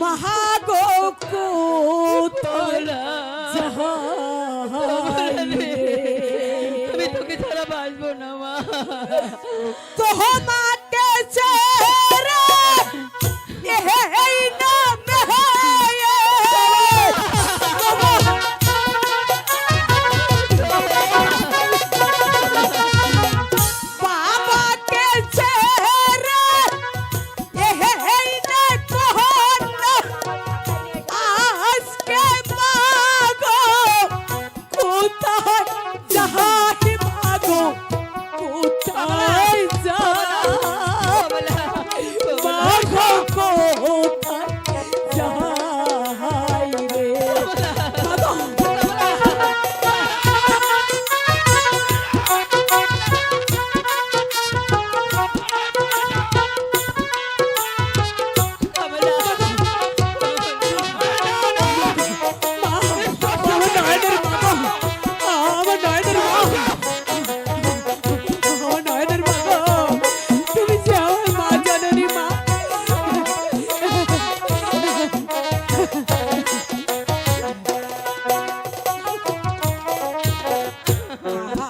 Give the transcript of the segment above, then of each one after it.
মহাগো কোতল আমি তোকে ছাড়া বাঁচবো না মা। তোমাকে ছেড়ে নয়নের গো। আমার নয়নের মা। আমার নয়নের গো। তুমি যে আমার মা জননী মা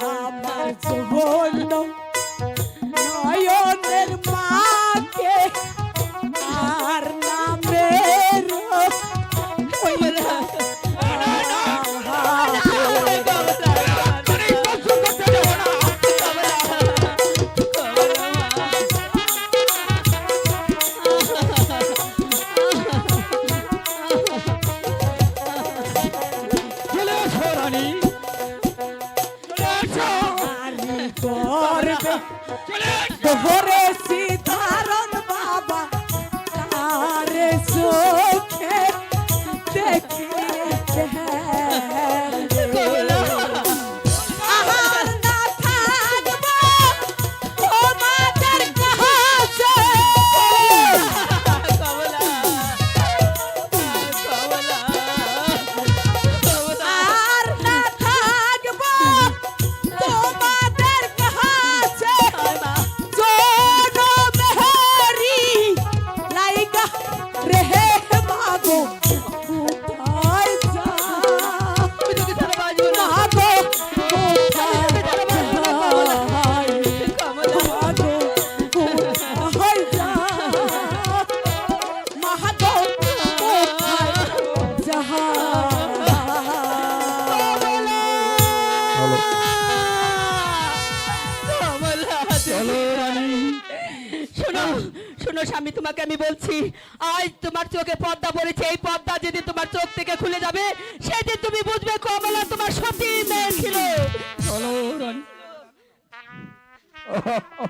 আমার জন্য করবে চলে এসো শোনো স্বামী, তোমাকে আমি বলছি, আজ তোমার চোখে পর্দা পড়েছে। এই পর্দা যদি তোমার চোখ থেকে খুলে যাবে, সেদিন তুমি বুঝবে কমলা তোমার সতী মেয়ে ছিল।